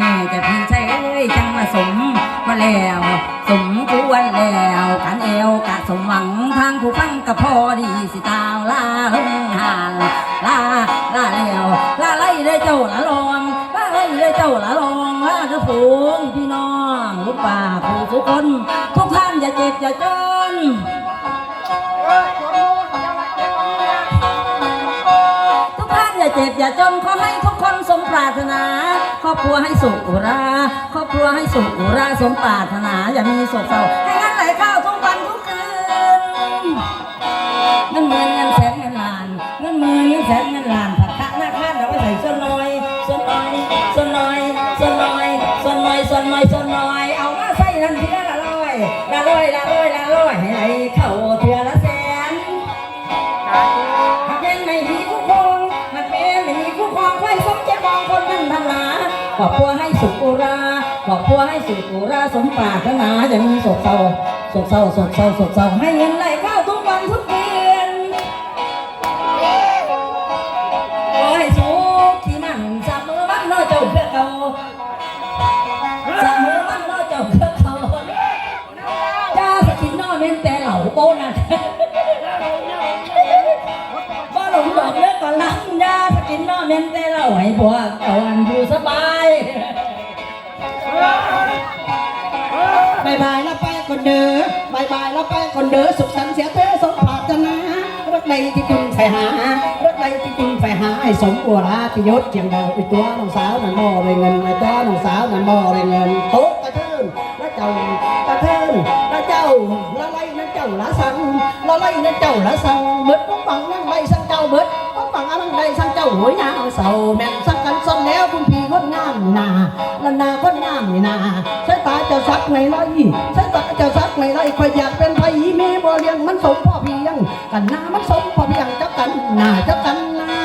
แน่ๆจะพี่ใช่เอ้ยจังมาสมมาแล้ว สมควรแล้วกันเอวกะสมหวังทางผู้ฟังกะพอดีสิตาวลาลงหานลาลาแล้วลาไล่ได้เจ้าละลองลาไล่ได้เจ้าละลองลาทุกฝูงพี่น้องลูกป่าผู้ทุกคน ทุกท่านอย่าเจ็บอย่าจน เจ็บอย่าจนขอให้ทุกคนสมปรารถนา ครอบครัวให้สุขอุรา ครอบครัวให้สุขอุราสมปรารถนา อย่ามีโศกเศร้าให้งานไหลเข้าทุกวันทุกคืนเงินหมื่นเงินแสนเงินล้านเงินหมื่นเงินแสนเงินล้านผักคะหน้าคาดเอาไว้ใส่ส่วนน้อยส่วนน้อยส่วนน้อยส่วนน้อยส่วนน้อยส่วนน้อยส่วนน้อยเอามาใส่ทันทีละร้อยละร้อยละร้อยละร้อยให้ไหลเข้าเทือ ขอบครัวให้สุขอุราขอบครัวให้สุขอุราสมปรารถนาจะมีโศกเศร้าโศกเศร้าโศกเศร้าโศกเศร้าให้เงินไหลเข้าทุกวันทุกเดือนขอให้สุขที่มันสามมือมันน้อเจ้าเพื่อเก่าสามมือมันน้อเจ้าเพื่อเก่าจ้าสกินน้อเน้นแต่เหล่าโป้นั่นว่าหลงบอกเลิกก่อนลังยาสกินนอเมนแต่เราให้พวกเอาอันอยู่สบาย ล้วไปคนเด้อสุขสันต์เสียเธอสมปรารถนารักใดที่คุณใฝ่หารักใดที่คุณใฝ่หาให้สมอุราติยศเจียงดาวไปตัวน้องสาวนั่นบ่ได้เงินไปตัวน้องสาวนั่นบ่ได้เงินโต๊ะกระเทินแล้วเจ้ากระเทินแล้วเจ้าละไลนั่นเจ้าละสังละไลนั่นเจ้าละสังเบิดก็ฟังนั่นไลสังเจ้าเบิดก็ฟังอันนั้นไลสังเจ้าหัวยาวเศร้าแม่นสักกันซ้ำแล้วคุณพี่ นงามนี่นาละนาคนงามนี่นาใช้ตาจ้าสักในไรใช้ตาจ้าสักในไรคอยอยากเป็นไผแม่บ่เลี้ยงมันสมพ่อเพียง กันนามันสมพ่อเพียงจับกันหน้าจับกันนา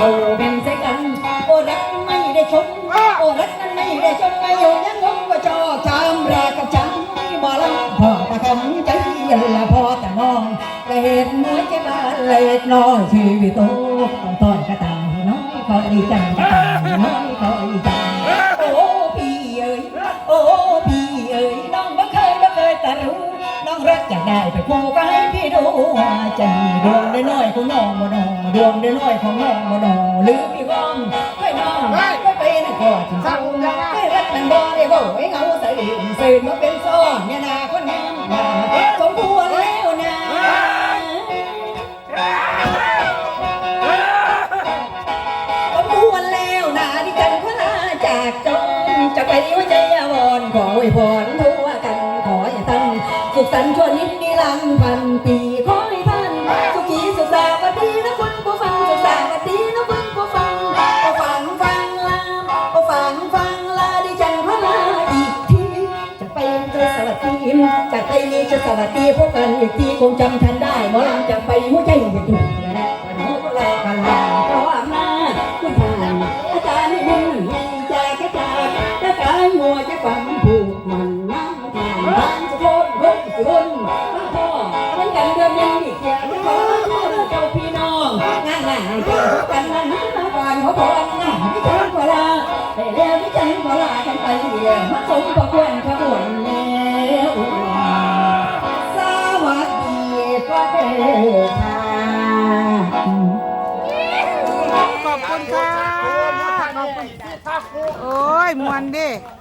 โอ้ เล็กน้อยชีวิตโตต้องต้อนกระต่ายน้อยคอยดีจังกระต่ายน้อยคอยดีจังโอ้พี่เอ้ยโอ้พี่เอ้ยน้องบ่เคยบ่เคยแต่รู้น้องรักอยากได้ไปคู่ก็ให้พี่ดูว่าใจดวงน้อยของน้องบ่นอดวงน้อยของน้องบ่นอหรือพี่ก้องค่อยน้องค่อยไปนั่นถึงเศร้าค่อยรักนั่นบ่ได้บ่ให้เหงาใส่ใส่มาเป็นซ้อนเนี่ยนาคนงามนาสม สันชวนิดนิรันดร์พันปีขอให้ท่านสุขีสุขสาวัสดีนะคุณผู้ฟังสุขสาวัสดีนะคุณผู้ฟังโอฟังฟังลาโอฟังฟังลาดิฉันพลาอีกทีจะไปจะสวัสดีจะไปจะสวัสดีพบกันอีกทีคงจำทันได้หมอลำจะไปหัวใจจะ งานหน้าเจ้ากันนั้นมาก่อนเขาบอกงานที่จังเวลาแต่แล้วที่จังเวลากันไปมาสมประควรขบวนแล้วสวัสดีก็เด้อค่ะขอบคุณค่ะ โอ้ยมวนเดิ